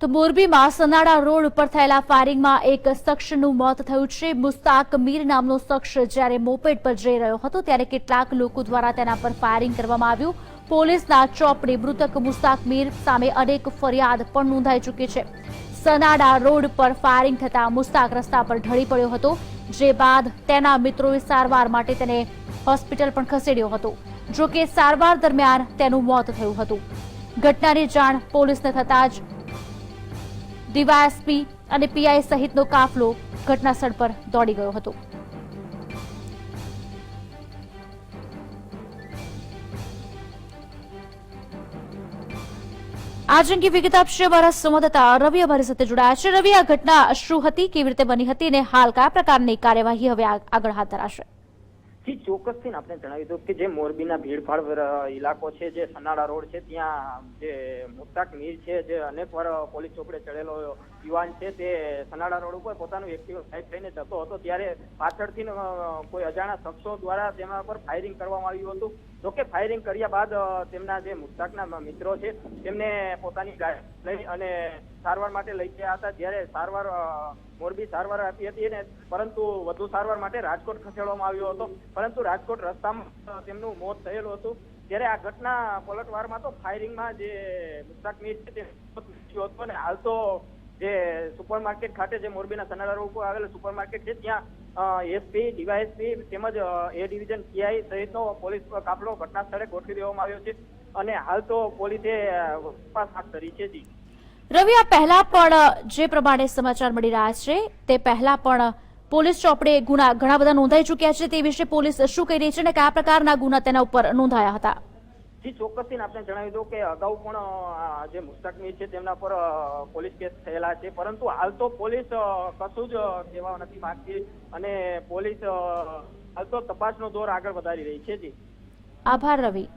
તો મોરબીમાં સનાડા રોડ ઉપર થયેલા ફાયરિંગમાં એક શખ્સનું મોત થયું છે. મુસ્તાક મીર નામનો શખ્સ જ્યારે મોપેડ પર જઈ રહ્યો હતો ત્યારે કેટલાક લોકો દ્વારા તેના પર ફાયરિંગ કરવામાં આવ્યું. પોલીસના ચોપડે મૃતક મુસ્તાક મીર સામે અનેક ફરિયાદ પણ નોંધાઈ ચૂકી છે. સનાડા રોડ પર ફાયરિંગ થતા મુસ્તાક રસ્તા પર ઢળી પડ્યો હતો, જે બાદ તેના મિત્રોએ સારવાર માટે તેને હોસ્પિટલ પણ ખસેડ્યો હતો જો કે સારવાર દરમિયાન તેનું મોત થયું હતું. ઘટનાની જાણ પોલીસને થતાં જ ડીવાયએસપી અને પીઆઈ સહિતનો કાફલો ઘટનાસ્થળ પર દોડી ગયો હતો. આજ અંગે વિગત આપશે અમારા સંવાદદાતા. રવિ અમારી સાથે જોડાયા છે. રવિ, આ ઘટના શું હતી? કેવી રીતે બની હતી? અને હાલ કયા પ્રકારની કાર્યવાહી હવે આગળ હાથ ધરાશે? જી ચોક્કસથી આપણે જણાવી દઉં કે જે મોરબીના ભીડભાડ ઇલાકો છે, જે સનાડા રોડ છે, ત્યાં જે મુસ્તાક મીર છે, જે અનેક વાર પોલીસ ચોપડે ચડેલો યુવાન છે, તે સનાડા રોડ ઉપર પોતાનું એક્ટિવ સાઈડ લઈને જતો હતો. ત્યારે પાછળથી કોઈ અજાણા શખ્સો દ્વારા તેના પર ફાયરિંગ કરવામાં આવ્યું હતું. જોકે ફાયરિંગ કર્યા બાદ તેમના જે મુસ્તાકના મિત્રો છે, તેમને પોતાની ગાડી લઈ અને સારવાર માટે લઈ ગયા હતા. જ્યારે સારવાર મોરબી સારવાર આપી હતી ને પરંતુ વધુ સારવાર માટે રાજકોટ ખસેડવામાં આવ્યો હતો. પરંતુ રાજકોટ રસ્તામાં તેમનું મોત થયેલું હતું. ત્યારે આ ઘટના પલટવારમાં તો ફાયરિંગમાં જે મુસ્તાક છે તે હતું અને હાલ તો જે સુપરમાર્કેટ ખાતે જે મોરબીના સનાડા રોડ ઉપર આવેલું સુપરમાર્કેટ છે, ત્યાં એસપી, ડીવાયએસપી તેમજ એ ડિવિઝન સીઆઈ સહિતનો પોલીસ કાફલો ઘટના સ્થળે ગોઠવી દેવામાં આવ્યો છે અને હાલ તો પોલીસે તપાસ હાથ ધરી છે જી. રવિ, આ પહેલા પણ જે પ્રમાણે સમાચાર મળી રહ્યા છે, તે પહેલા પણ પોલીસ ચોપડે ગુના ઘણા બધા નોંધાઈ ચૂક્યા છે તે વિશે પોલીસ શું કહી રહી છે અને કયા પ્રકારના ગુના તેના ઉપર નોંધાયા હતા? જી ચોક્કસથી આપણે જણાવી દઉં કે અગાઉ પણ જે મુસ્તકમીર છે તેમના પર પોલીસ કેસ થયેલા છે. પરંતુ હાલ તો પોલીસ કશું જ કહેવા નથી માંગતી અને પોલીસ હાલ તો તપાસનો દોર આગળ વધારી રહી છે જી. આભાર રવિ.